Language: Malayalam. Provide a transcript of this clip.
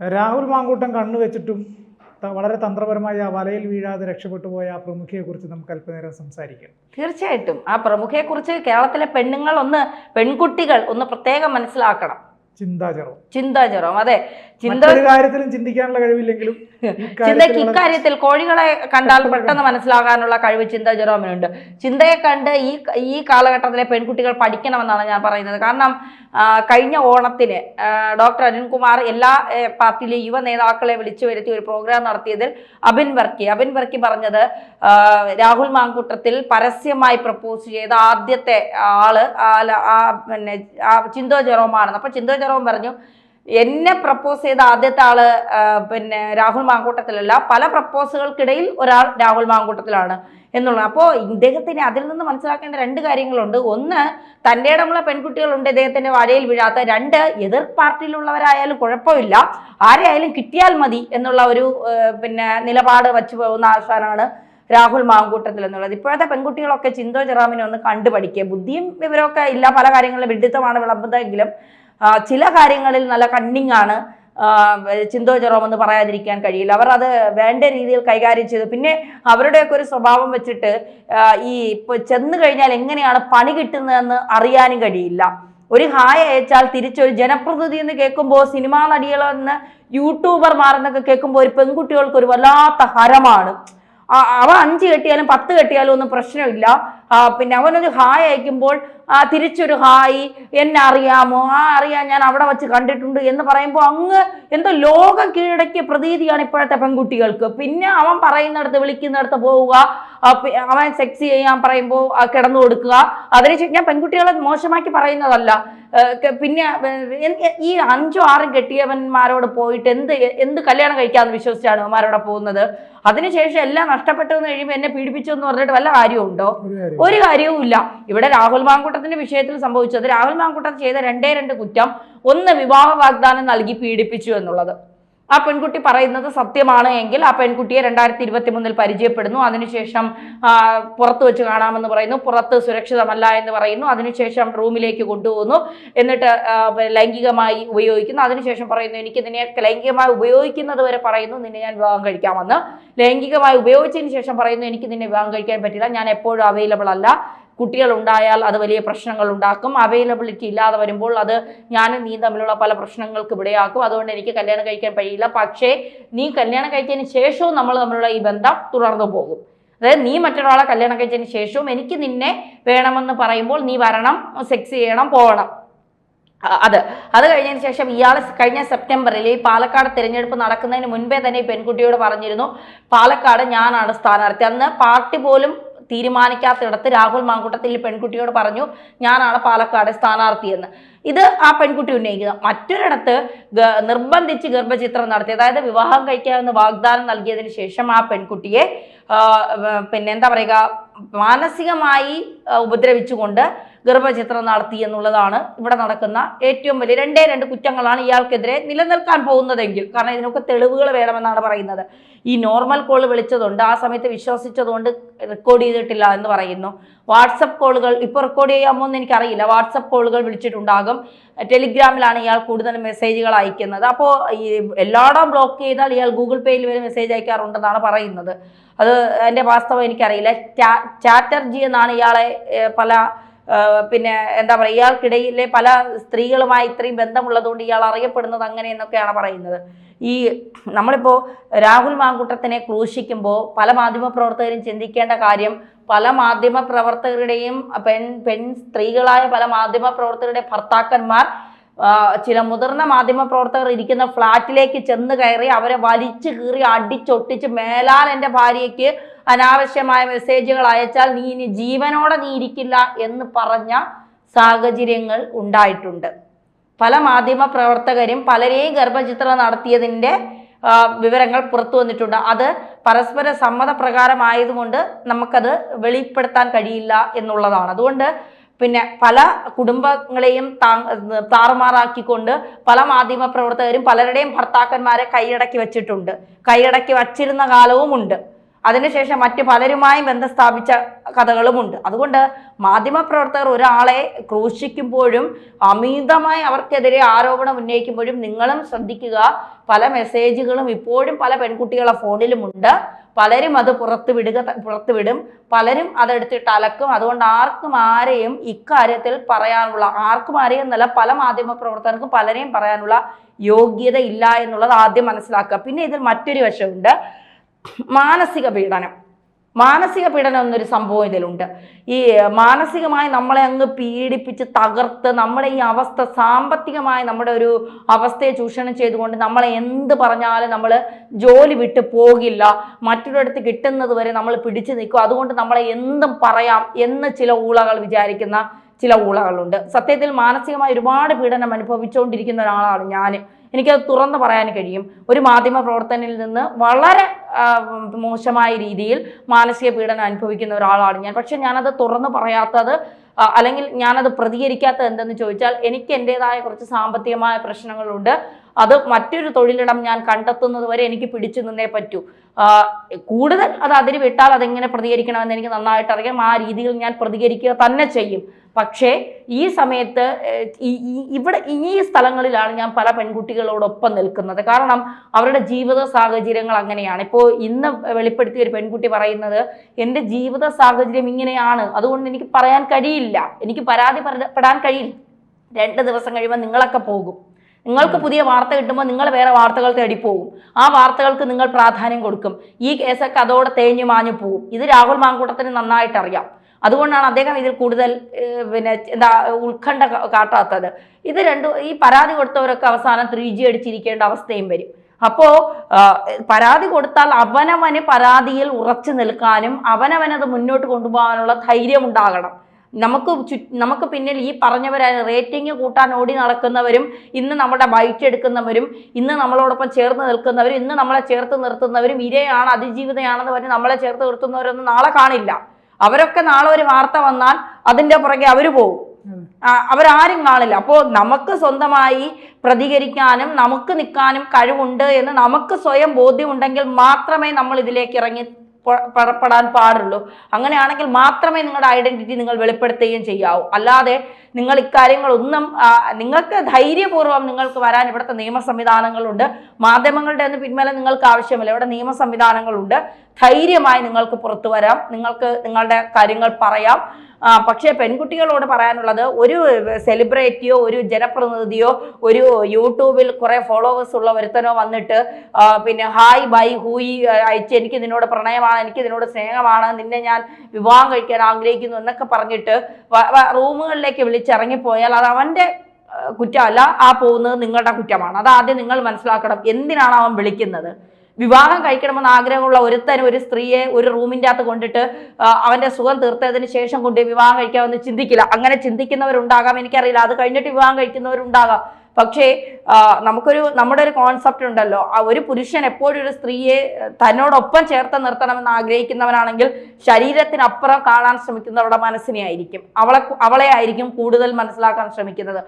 രാഹുൽ മാങ്കൂട്ടം കണ്ണു വെച്ചിട്ടും വളരെ തന്ത്രപരമായി ആ വലയിൽ വീഴാതെ രക്ഷപ്പെട്ടു പോയ ആ പ്രമുഖയെക്കുറിച്ച് നമുക്ക് അല്പനേരം സംസാരിക്കാം. തീർച്ചയായിട്ടും. ആ പ്രമുഖയെക്കുറിച്ച് കേരളത്തിലെ പെണ്ണുങ്ങൾ ഒന്ന് പെൺകുട്ടികൾ ഒന്ന് പ്രത്യേകം മനസ്സിലാക്കണം. ചിന്താചറവും ചിന്താചറവും അതെ. കാര്യത്തിലും ചിന്തിക്കാനുള്ള കഴിവില്ലെങ്കിലും ചിന്തയ്ക്ക് ഇക്കാര്യത്തിൽ കോഴികളെ കണ്ടാൽ പെട്ടെന്ന് മനസ്സിലാകാനുള്ള കഴിവ് ചിന്ത ജെറോമിനുണ്ട്. ചിന്തയെ കണ്ട് ഈ ഈ കാലഘട്ടത്തിലെ പെൺകുട്ടികൾ പഠിക്കണമെന്നാണ് ഞാൻ പറയുന്നത്. കാരണം കഴിഞ്ഞ ഓണത്തിന് ഡോക്ടർ അരുൺകുമാർ എല്ലാ പാർട്ടിയിലെ യുവ നേതാക്കളെ വിളിച്ചു വരുത്തി ഒരു പ്രോഗ്രാം നടത്തിയതിൽ അബിൻ വർക്കി. അബിൻ വർക്കി പറഞ്ഞത് രാഹുൽ മാങ്കൂട്ടത്തിൽ പരസ്യമായി പ്രപ്പോസ് ചെയ്ത ആദ്യത്തെ ആൾ പിന്നെ ചിന്തോ ജെറോമാണെന്ന് അപ്പൊ ചിന്തോ ജെറോം പറഞ്ഞു എന്നെ പ്രപ്പോസ് ചെയ്ത ആദ്യത്തെ ആൾ പിന്നെ രാഹുൽ മാങ്കൂട്ടത്തിലല്ല പല പ്രപ്പോസുകൾക്കിടയിൽ ഒരാൾ രാഹുൽ മാങ്കൂട്ടത്തിലാണ് എന്നുള്ളത്. അപ്പോൾ ഇദ്ദേഹത്തിന് അതിൽ നിന്ന് മനസ്സിലാക്കേണ്ട രണ്ട് കാര്യങ്ങളുണ്ട്. ഒന്ന് തന്റെ ഇടമുള്ള പെൺകുട്ടികളുണ്ട് ഇദ്ദേഹത്തിന്റെ വഴയിൽ വീഴാത്ത. രണ്ട് എതിർ പാർട്ടിയിലുള്ളവരായാലും കുഴപ്പമില്ല. ആരെയായാലും കിട്ടിയാൽ മതി എന്നുള്ള ഒരു പിന്നെ നിലപാട് വച്ചു പോകുന്ന ആശാനാണ് രാഹുൽ മാങ്കൂട്ടത്തിൽ എന്നുള്ളത്. ഇപ്പോഴത്തെ പെൺകുട്ടികളൊക്കെ ചിന്തോ ജറാമിനെ ഒന്ന് കണ്ടുപഠിക്കുക. ബുദ്ധിയും വിവരമൊക്കെ ഇല്ല. പല കാര്യങ്ങളിലും വിഡിത്തമാണ് വിളമ്പുന്നതെങ്കിലും ചില കാര്യങ്ങളിൽ നല്ല കണ്ണിങ് ആണ്. ചിന്തോ ജെറോം എന്ന് പറയാതിരിക്കാൻ കഴിയില്ല. അവർ അത് വേണ്ട രീതിയിൽ കൈകാര്യം ചെയ്തു. പിന്നെ അവരുടെയൊക്കെ ഒരു സ്വഭാവം വെച്ചിട്ട് ഈ ഇപ്പൊ ചെന്ന് കഴിഞ്ഞാൽ എങ്ങനെയാണ് പണി കിട്ടുന്നതെന്ന് അറിയാനും കഴിയില്ല. ഒരു ഹായ് അയച്ചാൽ തിരിച്ചൊരു ജനപ്രതിനിധി എന്ന് കേൾക്കുമ്പോൾ സിനിമാ നടികളെന്ന് യൂട്യൂബർമാർ എന്നൊക്കെ കേൾക്കുമ്പോൾ ഒരു പെൺകുട്ടികൾക്ക് ഒരു വല്ലാത്ത ഹരമാണ്. ആ, അവൻ അഞ്ച് കെട്ടിയാലും പത്ത് കെട്ടിയാലും ഒന്നും പ്രശ്നമില്ല. പിന്നെ അവനൊരു ഹായ് അയക്കുമ്പോൾ ആ തിരിച്ചൊരു ഹായ് എന്നെ അറിയാമോ? ആ അറിയാം ഞാൻ അവിടെ വെച്ച് കണ്ടിട്ടുണ്ട് എന്ന് പറയുമ്പോൾ അങ്ങ് എന്തോ ലോകം കീഴടക്കിയ പ്രതീതിയാണ് ഇപ്പോഴത്തെ പെൺകുട്ടികൾക്ക്. പിന്നെ അവൻ പറയുന്നിടത്ത് വിളിക്കുന്നിടത്ത് പോവുക അവൻ സെക്സ് ചെയ്യാൻ പറയുമ്പോൾ കിടന്നു കൊടുക്കുക അതിനുശേഷം ഞാൻ പെൺകുട്ടികളെ മോശമാക്കി പറയുന്നതല്ല. പിന്നെ ഈ അഞ്ചോ ആറും കെട്ടിയവന്മാരോട് പോയിട്ട് എന്ത് എന്ത് കല്യാണം കഴിക്കാമെന്ന് വിശ്വസിച്ചാണ് അവന്മാരോടെ പോകുന്നത്? അതിനുശേഷം എല്ലാം നഷ്ടപ്പെട്ടു എന്ന് കഴിയുമ്പോൾ എന്നെ പീഡിപ്പിച്ചു എന്ന് പറഞ്ഞിട്ട് വല്ല കാര്യമുണ്ടോ ഒരു കാര്യം ഒരു കാര്യവും ഇല്ല. ഇവിടെ രാഹുൽ മാങ്കൂട്ടത്തിന്റെ വിഷയത്തിൽ സംഭവിച്ചത് രാഹുൽ മാങ്കൂട്ടം ചെയ്ത രണ്ടേ രണ്ട് കുറ്റം ഒന്ന് വിവാഹ വാഗ്ദാനം നൽകി പീഡിപ്പിച്ചു എന്നുള്ളത്. ആ പെൺകുട്ടി പറയുന്നത് സത്യമാണ് എങ്കിൽ ആ പെൺകുട്ടിയെ രണ്ടായിരത്തി ഇരുപത്തി മൂന്നിൽ പരിചയപ്പെടുന്നു. അതിനുശേഷം പുറത്ത് വെച്ച് കാണാമെന്ന് പറയുന്നു. പുറത്ത് സുരക്ഷിതമല്ല എന്ന് പറയുന്നു. അതിനുശേഷം റൂമിലേക്ക് കൊണ്ടുപോകുന്നു. എന്നിട്ട് ലൈംഗികമായി ഉപയോഗിക്കുന്നു. അതിനുശേഷം പറയുന്നു എനിക്ക് നിന്നെ ലൈംഗികമായി ഉപയോഗിക്കുന്നത് വരെ പറയുന്നു. നിന്നെ ഞാൻ വിവാഹം കഴിക്കാമെന്ന്. ലൈംഗികമായി ഉപയോഗിച്ചതിന് ശേഷം പറയുന്നു എനിക്ക് നിന്നെ വിവാഹം കഴിക്കാൻ പറ്റില്ല. ഞാൻ എപ്പോഴും അവൈലബിൾ അല്ല. കുട്ടികൾ ഉണ്ടായാൽ അത് വലിയ പ്രശ്നങ്ങൾ ഉണ്ടാക്കും. അവൈലബിലിറ്റി ഇല്ലാതെ വരുമ്പോൾ അത് ഞാനും നീ തമ്മിലുള്ള പല പ്രശ്നങ്ങൾക്ക് ഇവിടെയാക്കും അതുകൊണ്ട് എനിക്ക് കല്യാണം കഴിക്കാൻ കഴിയില്ല. പക്ഷേ നീ കല്യാണം കഴിച്ചതിന് ശേഷവും നമ്മൾ തമ്മിലുള്ള ഈ ബന്ധം തുടർന്നു പോകും. അതായത് നീ മറ്റൊരാളെ കല്യാണം കഴിച്ചതിന് ശേഷവും എനിക്ക് നിന്നെ വേണമെന്ന് പറയുമ്പോൾ നീ വരണം സെക്സ് ചെയ്യണം പോകണം. അത്. അത് കഴിഞ്ഞതിന് ശേഷം ഇയാൾ കഴിഞ്ഞ സെപ്റ്റംബറിൽ ഈ പാലക്കാട് തിരഞ്ഞെടുപ്പ് നടക്കുന്നതിന് മുൻപേ തന്നെ ഈ പെൺകുട്ടിയോട് പറഞ്ഞിരുന്നു പാലക്കാട് ഞാനാണ് സ്ഥാനാർത്ഥി. അന്ന് പാർട്ടി പോലും തീരുമാനിക്കാത്തിടത്ത് രാഹുൽ മാങ്കൂട്ടത്തിൽ പെൺകുട്ടിയോട് പറഞ്ഞു ഞാനാണ് പാലക്കാട് സ്ഥാനാർത്ഥി എന്ന് ഇത് ആ പെൺകുട്ടി ഉന്നയിക്കുന്നത് മറ്റൊരിടത്ത് നിർബന്ധിച്ച് ഗർഭചിത്രം നടത്തി അതായത് വിവാഹം കഴിക്കാമെന്ന് വാഗ്ദാനം നൽകിയതിന് ശേഷം ആ പെൺകുട്ടിയെ പിന്നെ എന്താ പറയുക മാനസികമായി ഉപദ്രവിച്ചുകൊണ്ട് ഗർഭചിത്രം നടത്തി എന്നുള്ളതാണ് ഇവിടെ നടക്കുന്ന ഏറ്റവും വലിയ രണ്ടേ രണ്ട് കുറ്റങ്ങളാണ് ഇയാൾക്കെതിരെ നിലനിൽക്കാൻ പോകുന്നതെങ്കിൽ. കാരണം ഇതിനൊക്കെ തെളിവുകൾ വേണമെന്നാണ് പറയുന്നത്. ഈ നോർമൽ കോൾ വിളിച്ചതുകൊണ്ട് ആ സമയത്ത് വിശ്വസിച്ചതുകൊണ്ട് റെക്കോർഡ് ചെയ്തിട്ടില്ല എന്ന് പറയുന്നു. വാട്സപ്പ് കോളുകൾ ഇപ്പോൾ റെക്കോർഡ് ചെയ്യാമോ എന്ന് എനിക്കറിയില്ല. വാട്സപ്പ് കോളുകൾ വിളിച്ചിട്ടുണ്ടാകും. ടെലിഗ്രാമിലാണ് ഇയാൾ കൂടുതൽ മെസ്സേജുകൾ അയക്കുന്നത്. അപ്പോൾ ഈ എല്ലായിടം ബ്ലോക്ക് ചെയ്താൽ ഇയാൾ ഗൂഗിൾ പേയിൽ വരെ മെസ്സേജ് അയക്കാറുണ്ടെന്നാണ് പറയുന്നത്. അത് എന്റെ വാസ്തവം എനിക്കറിയില്ല. ചാറ്റർജി എന്നാണ് ഇയാളെ പല പിന്നെ എന്താ പറയുക ഇയാൾക്കിടയിലെ പല സ്ത്രീകളുമായി ഇത്രയും ബന്ധമുള്ളതുകൊണ്ട് ഇയാൾ അറിയപ്പെടുന്നത് അങ്ങനെ എന്നൊക്കെയാണ് പറയുന്നത്. ഈ നമ്മളിപ്പോൾ രാഹുൽ മാങ്കുട്ടത്തിനെ ക്രൂശിക്കുമ്പോൾ പല മാധ്യമ പ്രവർത്തകരും ചിന്തിക്കേണ്ട കാര്യം പല മാധ്യമ പ്രവർത്തകരുടെയും പെൺ പെൺ സ്ത്രീകളായ പല മാധ്യമ പ്രവർത്തകരുടെ ഭർത്താക്കന്മാർ ചില മുതിർന്ന മാധ്യമ പ്രവർത്തകർ ഇരിക്കുന്ന ഫ്ലാറ്റിലേക്ക് ചെന്ന് കയറി അവരെ വലിച്ചു കീറി അടിച്ചൊട്ടിച്ച് മേലാൽ എന്റെ ഭാര്യയ്ക്ക് അനാവശ്യമായ മെസ്സേജുകൾ അയച്ചാൽ നീ ഇനി ജീവനോടെ നീ ഇരിക്കില്ല എന്ന് പറഞ്ഞ സാഹചര്യങ്ങൾ ഉണ്ടായിട്ടുണ്ട്. പല മാധ്യമ പ്രവർത്തകരും പലരെയും ഗർഭചിത്രം നടത്തിയതിന്റെ വിവരങ്ങൾ പുറത്തു വന്നിട്ടുണ്ട്. അത് പരസ്പര സമ്മതപ്രകാരമായതുകൊണ്ട് നമുക്കത് വെളിപ്പെടുത്താൻ കഴിയില്ല എന്നുള്ളതാണ്. അതുകൊണ്ട് പിന്നെ പല കുടുംബങ്ങളെയും താറുമാറാക്കിക്കൊണ്ട് പല മാധ്യമ പ്രവർത്തകരും പലരുടെയും ഭർത്താക്കന്മാരെ കൈയടക്കി വച്ചിട്ടുണ്ട്. കൈയടക്കി വച്ചിരുന്ന കാലവും ഉണ്ട് അതിനുശേഷം മറ്റ് പലരുമായും ബന്ധം സ്ഥാപിച്ച കഥകളുമുണ്ട്. അതുകൊണ്ട് മാധ്യമപ്രവർത്തകർ ഒരാളെ ക്രൂശിക്കുമ്പോഴും അമിതമായി അവർക്കെതിരെ ആരോപണം ഉന്നയിക്കുമ്പോഴും നിങ്ങളും ശ്രദ്ധിക്കുക. പല മെസ്സേജുകളും ഇപ്പോഴും പല പെൺകുട്ടികളെ ഫോണിലുമുണ്ട്. പലരും അത് പുറത്ത് വിടുക പുറത്ത് വിടും. പലരും അതെടുത്തിട്ട് അലക്കും. അതുകൊണ്ട് ആർക്കും ആരെയും ഇക്കാര്യത്തിൽ പറയാനുള്ള ആർക്കും ആരെയും എന്നല്ല പല മാധ്യമ പ്രവർത്തകർക്കും പലരെയും പറയാനുള്ള യോഗ്യത ഇല്ല എന്നുള്ളത് ആദ്യം മനസ്സിലാക്കുക. പിന്നെ ഇതിൽ മറ്റൊരു വശമുണ്ട്. മാനസിക പീഡനം. മാനസിക പീഡനം എന്നൊരു സംഭവം ഇതിലുണ്ട്. ഈ മാനസികമായി നമ്മളെ അങ്ങ് പീഡിപ്പിച്ച് തകർത്ത് നമ്മുടെ ഈ അവസ്ഥ സാമ്പത്തികമായി നമ്മുടെ ഒരു അവസ്ഥയെ ചൂഷണം ചെയ്തുകൊണ്ട് നമ്മളെ എന്ത് പറഞ്ഞാലും നമ്മൾ ജോലി വിട്ട് പോകില്ല. മറ്റൊരിടത്ത് കിട്ടുന്നത് വരെ നമ്മൾ പിടിച്ചു നിൽക്കും. അതുകൊണ്ട് നമ്മളെ എന്തും പറയാം എന്ന് ചില ഊളകൾ വിചാരിക്കുന്ന ചില ഊളകളുണ്ട്. സത്യത്തിൽ മാനസികമായി ഒരുപാട് പീഡനം അനുഭവിച്ചുകൊണ്ടിരിക്കുന്ന ഒരാളാണ് ഞാൻ എനിക്കത് തുറന്നു പറയാൻ കഴിയും. ഒരു മാധ്യമ പ്രവർത്തനയിൽ നിന്ന് വളരെ മോശമായ രീതിയിൽ മാനസിക പീഡനം അനുഭവിക്കുന്ന ഒരാളാണ് ഞാൻ. പക്ഷെ ഞാനത് തുറന്നു പറയാത്തത് അല്ലെങ്കിൽ ഞാനത് പ്രതികരിക്കാത്തത് എന്തെന്ന് ചോദിച്ചാൽ എനിക്ക് എന്റെതായ കുറച്ച് സാമ്പത്തികമായ പ്രശ്നങ്ങളുണ്ട്. അത് മറ്റൊരു തൊഴിലിടം ഞാൻ കണ്ടെത്തുന്നത് വരെ എനിക്ക് പിടിച്ചു നിന്നേ പറ്റൂ. കൂടുതൽ അത് അതിന് വിട്ടാൽ അതെങ്ങനെ പ്രതികരിക്കണമെന്ന് എനിക്ക് നന്നായിട്ട് അറിയാം. ആ രീതിയിൽ ഞാൻ പ്രതികരിക്കുക തന്നെ ചെയ്യും. പക്ഷേ ഈ സമയത്ത് ഇവിടെ ഈ സ്ഥലങ്ങളിലാണ് ഞാൻ പല പെൺകുട്ടികളോടൊപ്പം നിൽക്കുന്നത്. കാരണം അവരുടെ ജീവിത സാഹചര്യങ്ങൾ അങ്ങനെയാണ്. ഇപ്പോൾ ഇന്ന് വെളിപ്പെടുത്തിയ ഒരു പെൺകുട്ടി പറയുന്നത് എന്റെ ജീവിത സാഹചര്യം ഇങ്ങനെയാണ്. അതുകൊണ്ട് എനിക്ക് പറയാൻ കഴിയില്ല. എനിക്ക് പരാതി പെടാൻ കഴിയില്ല. രണ്ട് ദിവസം കഴിയുമ്പോൾ നിങ്ങളൊക്കെ പോകും. നിങ്ങൾക്ക് പുതിയ വാർത്ത കിട്ടുമ്പോൾ നിങ്ങൾ വേറെ വാർത്തകൾ തേടി പോകും. ആ വാർത്തകൾക്ക് നിങ്ങൾ പ്രാധാന്യം കൊടുക്കും. ഈ കേസൊക്കെ അതോടെ തേഞ്ഞു മാഞ്ഞു പോകും ഇത് രാഹുൽ മാങ്കൂട്ടത്തിന് നന്നായിട്ട് അറിയാം. അതുകൊണ്ടാണ് അദ്ദേഹം ഇതിൽ കൂടുതൽ പിന്നെ എന്താ ഉത്കണ്ഠ കാട്ടാത്തത്. ഇത് രണ്ടു ഈ പരാതി കൊടുത്തവരൊക്കെ അവസാനം ത്രീ ജി അടിച്ചിരിക്കേണ്ട അവസ്ഥയും വരും. അപ്പോ പരാതി കൊടുത്താൽ അവനവന് പരാതിയിൽ ഉറച്ചു നിൽക്കാനും അവനവനത് മുന്നോട്ട് കൊണ്ടുപോകാനുള്ള ധൈര്യം ഉണ്ടാകണം നമുക്ക് നമുക്ക് പിന്നിൽ ഈ പറഞ്ഞവരായ റേറ്റിംഗ് കൂട്ടാൻ ഓടി നടക്കുന്നവരും ഇന്ന് നമ്മുടെ ബൈറ്റ് എടുക്കുന്നവരും ഇന്ന് നമ്മളോടൊപ്പം ചേർന്ന് നിൽക്കുന്നവരും ഇന്ന് നമ്മളെ ചേർത്ത് നിർത്തുന്നവരും ഇരയാണ് അതിജീവിതയാണെന്ന് പറഞ്ഞ് നമ്മളെ ചേർത്ത് നിർത്തുന്നവരൊന്നും നാളെ കാണില്ല. അവരൊക്കെ നാളെ ഒരു വാർത്ത വന്നാൽ അതിന്റെ പുറകെ അവർ പോകും അവരാരും കാണില്ല. അപ്പോൾ നമുക്ക് സ്വന്തമായി പ്രതികരിക്കാനും നമുക്ക് നിൽക്കാനും കഴിവുണ്ട് എന്ന് നമുക്ക് സ്വയം ബോധ്യമുണ്ടെങ്കിൽ മാത്രമേ നമ്മൾ ഇതിലേക്ക് ഇറങ്ങി പൊ- പുറപ്പെടാൻ പാടുള്ളൂ. അങ്ങനെയാണെങ്കിൽ മാത്രമേ നിങ്ങളുടെ ഐഡന്റിറ്റി നിങ്ങൾ വെളിപ്പെടുത്തുകയും ചെയ്യാവൂ. അല്ലാതെ നിങ്ങൾ ഇക്കാര്യങ്ങളൊന്നും നിങ്ങൾക്ക് ധൈര്യപൂർവം നിങ്ങൾക്ക് വരാൻ ഇവിടുത്തെ നിയമ സംവിധാനങ്ങളുണ്ട്. മാധ്യമങ്ങളുടെ ഒന്നും പിന്മേലെ നിങ്ങൾക്ക് ആവശ്യമില്ല. ഇവിടെ നിയമ സംവിധാനങ്ങളുണ്ട്. ധൈര്യമായി നിങ്ങൾക്ക് പുറത്തു വരാം. നിങ്ങൾക്ക് നിങ്ങളുടെ കാര്യങ്ങൾ പറയാം. പക്ഷേ പെൺകുട്ടികളോട് പറയാനുള്ളത് ഒരു സെലിബ്രിറ്റിയോ ഒരു ജനപ്രതിനിധിയോ ഒരു യൂട്യൂബിൽ കുറേ ഫോളോവേഴ്സ് ഉള്ള ഒരുത്തനോ വന്നിട്ട് പിന്നെ ഹായ് ബൈ ഹൂയി അയച്ച് എനിക്ക് നിന്നോട് പ്രണയമാണ് എനിക്ക് നിന്നോട് സ്നേഹമാണ് നിന്നെ ഞാൻ വിവാഹം കഴിക്കാൻ ആഗ്രഹിക്കുന്നു എന്നൊക്കെ പറഞ്ഞിട്ട് റൂമുകളിലേക്ക് വിളിച്ചിറങ്ങിപ്പോയാൽ അത് അവന്റെ കുറ്റമല്ല ആ പോകുന്നത് നിങ്ങളുടെ കുറ്റമാണ്. അത് ആദ്യം നിങ്ങൾ മനസ്സിലാക്കണം എന്തിനാണ് അവൻ വിളിക്കുന്നത്? വിവാഹം കഴിക്കണമെന്ന് ആഗ്രഹമുള്ള ഒരുത്തൻ ഒരു സ്ത്രീയെ ഒരു റൂമിന്റെ അകത്ത് കൊണ്ടിട്ട് അവന്റെ സുഖം തീർത്തതിന് ശേഷം കൊണ്ട് വിവാഹം കഴിക്കാമെന്ന് ചിന്തിക്കില്ല. അങ്ങനെ ചിന്തിക്കുന്നവരുണ്ടാകാം എനിക്കറിയില്ല. അത് കഴിഞ്ഞിട്ട് വിവാഹം കഴിക്കുന്നവരുണ്ടാകാം. പക്ഷേ നമുക്കൊരു നമ്മുടെ ഒരു കോൺസെപ്റ്റ് ഉണ്ടല്ലോ. ഒരു പുരുഷൻ എപ്പോഴും ഒരു സ്ത്രീയെ തന്നോടൊപ്പം ചേർത്ത് നിർത്തണമെന്ന് ആഗ്രഹിക്കുന്നവനാണെങ്കിൽ ശരീരത്തിനപ്പുറം കാണാൻ ശ്രമിക്കുന്നവരുടെ മനസ്സിനെ ആയിരിക്കും അവളെ അവളെ ആയിരിക്കും കൂടുതൽ മനസ്സിലാക്കാൻ ശ്രമിക്കുന്നത്.